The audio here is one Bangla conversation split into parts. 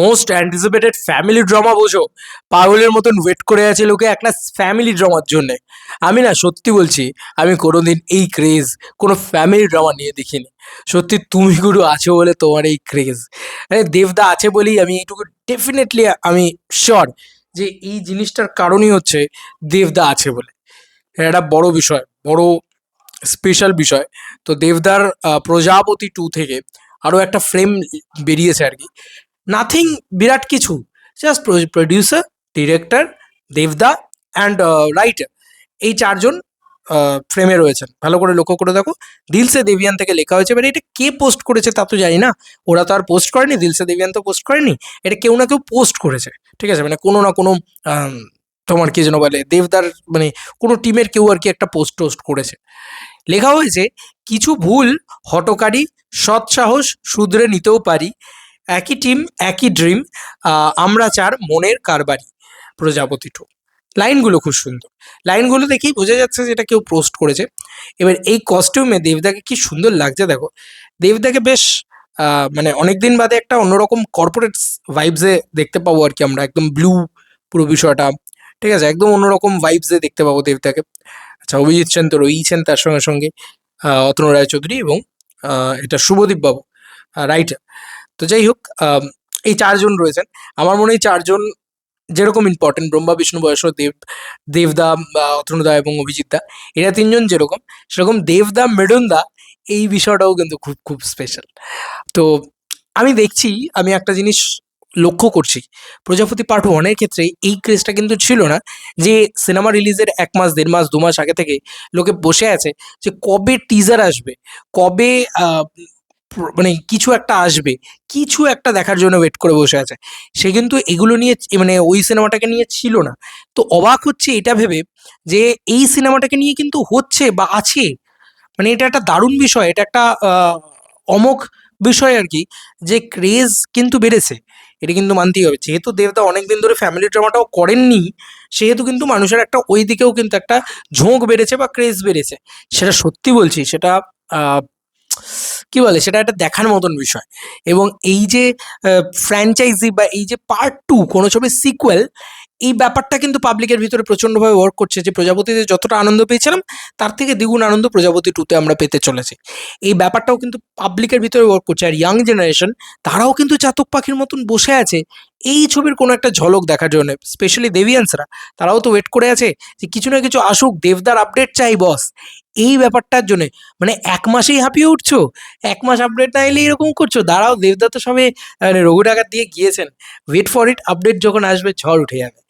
মোস্ট অ্যান্টিসিপেটেড ফ্যামিলি ড্রামা বোঝো। পাগলের মতন ওয়েট করে আছে লোকে একটা ফ্যামিলি ড্রামার জন্যে। আমি না সত্যি বলছি, আমি কোনোদিন এই ক্রেজ কোনো ফ্যামিলি ড্রামা নিয়ে দেখিনি। সত্যি তুমি গুরু আছো বলে তোমার এই ক্রেজ আরে দেবদা আছে বলেই আমি এইটুকু ডেফিনেটলি আমি শিওর যে এই জিনিসটার কারণই হচ্ছে দেবদা আছে বলে। এটা বড় বিষয়, বড় স্পেশাল বিষয়। তো দেবদার প্রজাপতি টু থেকে আরও একটা ফ্রেম বেরিয়েছে আর কি। নাথিং বিরাট কিছু। জাস্ট প্রডিউসার ডিরেক্টর দেবদা অ্যান্ড রাইটার এই চারজন ফ্রেমে রয়েছেন। ভালো করে লক্ষ্য করে দেখো। দিলসে দেবিয়ান থেকে লেখা হয়েছে। এবার এটা কে পোস্ট করেছে তা তো জানি না। ওরা তো আর পোস্ট করেনি, দিলসে দেবিয়ান তো পোস্ট করেনি। এটা কেউ না কেউ পোস্ট করেছে। ঠিক আছে? মানে কোনো না কোনো তোমার কি যেন বলে দেবদার মানে কোনো টিমের কেউ আর কি একটা পোস্ট টোস্ট করেছে। লেখা হয়েছে, কিছু ভুল হটকারী, সৎসাহস শুধরে নিতেও পারি। একই টিম একই ড্রিম আমরা চার মনের কারবারি প্রজাপতি টু লাইনগুলো খুব সুন্দর। লাইনগুলো দেখেই বোঝা যাচ্ছে যে এটা কেউ পোস্ট করেছে। এবার এই কস্টিউমে দেবদাকে কি সুন্দর লাগছে দেখো। দেবদাকে বেশ মানে অনেকদিন বাদে একটা অন্যরকম কর্পোরেট ভাইবসে দেখতে পাবো আর কি আমরা। একদম ব্লু পুরো বিষয়টা। ঠিক আছে? একদম অন্যরকম ভাইবসে দেখতে পাবো দেবদাকে। আচ্ছা অভিজিৎ সেন তো রয়েছেন তার সঙ্গে সঙ্গে অতনু রায়চৌধুরী এবং এটা শুভদীপ বাবু রাইটার তো যাই হোক এই চারজন রয়েছেন। আমার মনে হয় চারজন যেরকম ইম্পর্টেন্ট ব্রহ্মা, বিষ্ণু বয়স দেব, দেবদা অতনুদা এবং অভিজিৎদা, এরা তিনজন যেরকম, সেরকম দেবদা, মৃডুনদা, এই বিষয়টাও কিন্তু খুব খুব স্পেশাল তো আমি দেখছি, আমি একটা জিনিস লক্ষ্য করছি, প্রজাপতি পার্ট ওয়ানের ক্ষেত্রে এই ক্রেজটা কিন্তু ছিল না যে সিনেমা রিলিজের এক মাস, দেড় মাস, দু মাস আগে থেকে লোকে বসে আছে যে কবে টিজার আসবে, কবে মানে কিছু একটা আসবে, কিছু একটা দেখার জন্য ওয়েট করে বসে আছে। সে কিন্তু এগুলো নিয়ে মানে ওই সিনেমাটাকে নিয়ে ছিল না। তো অবাক হচ্ছে এটা ভেবে যে এই সিনেমাটাকে নিয়ে কিন্তু হচ্ছে বা আছে। মানে এটা একটা দারুণ বিষয়, এটা একটা অমোঘ বিষয় আর কি, যে ক্রেজ কিন্তু বেড়েছে। এটা কিন্তু মানতেই হবে। যেহেতু দেবদা অনেকদিন ধরে ফ্যামিলি ড্রামাটাও করেননি, সেহেতু কিন্তু মানুষের একটা ওই দিকেও কিন্তু একটা ঝোঁক বেড়েছে বা ক্রেজ বেড়েছে। সেটা সত্যি বলছি, সেটা কি বলে? সেটা একটা দেখার মতন বিষয়। এবং এই যে ফ্র্যাঞ্চাইজি বা এই যে পার্ট টু কোনো ছবির সিকুয়েল এই ব্যাপারটা কিন্তু পাবলিকের ভিতরে প্রচণ্ডভাবে ওয়ার্ক করছে যে প্রজাপতিতে যতটা আনন্দ পেয়েছিলাম, তার থেকে দ্বিগুণ আনন্দ প্রজাপতি টুতে আমরা পেতে চলেছি। এই ব্যাপারটাও কিন্তু পাবলিকের ভিতরে ওয়ার্ক করছে। আর ইয়াং জেনারেশন তারাও কিন্তু চাতক পাখির মতন বসে আছে। এই ছবির কোনো একটা ঝলক দেখার জন্য স্পেশালি দেবিয়ান্সরা, তারাও তো ওয়েট করে আছে যে কিছু না কিছু আসুক, দেবদার আপডেট চাই বস এই ব্যাপারটার জন্য। মানে এক মাসেই হাঁপিয়ে উঠছো? এক মাস আপডেট না এলে এরকম করছ? দাঁড়াও, দেবদা সবে মানে রঘু ডাকাত দিয়ে গিয়েছেন। ওয়েট ফর ইট আপডেট যখন আসবে, ঝড় উঠে যাবে।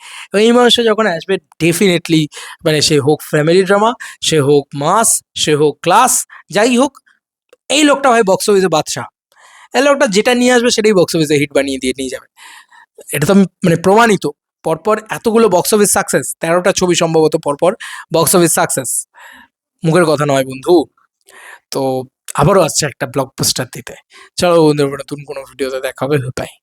এই মাসে যখন আসবে ডেফিনেটলি মানে সে হোক ফ্যামিলি ড্রামা সে হোক মাস সে হোক ক্লাস যাই হোক, এই লোকটা হয় বক্স অফিসে বাদশাহ। এই লোকটা যেটা নিয়ে আসবে, সেটাই বক্স অফিসে হিট বানিয়ে দিয়ে নিয়ে যাবে। এটা তো মানে প্রমাণিত। পরপর এতগুলো বক্স অফিস সাকসেস তেরোটা ছবি সম্ভবত পরপর বক্স অফিস সাকসেস মুখের কথা নয় বন্ধু। তো আবারও আসছে একটা ব্লগ ব্লকবাস্টার দিতে। চলো বন্ধুর, নতুন কোনো ভিডিওতে দেখা হবে। বাই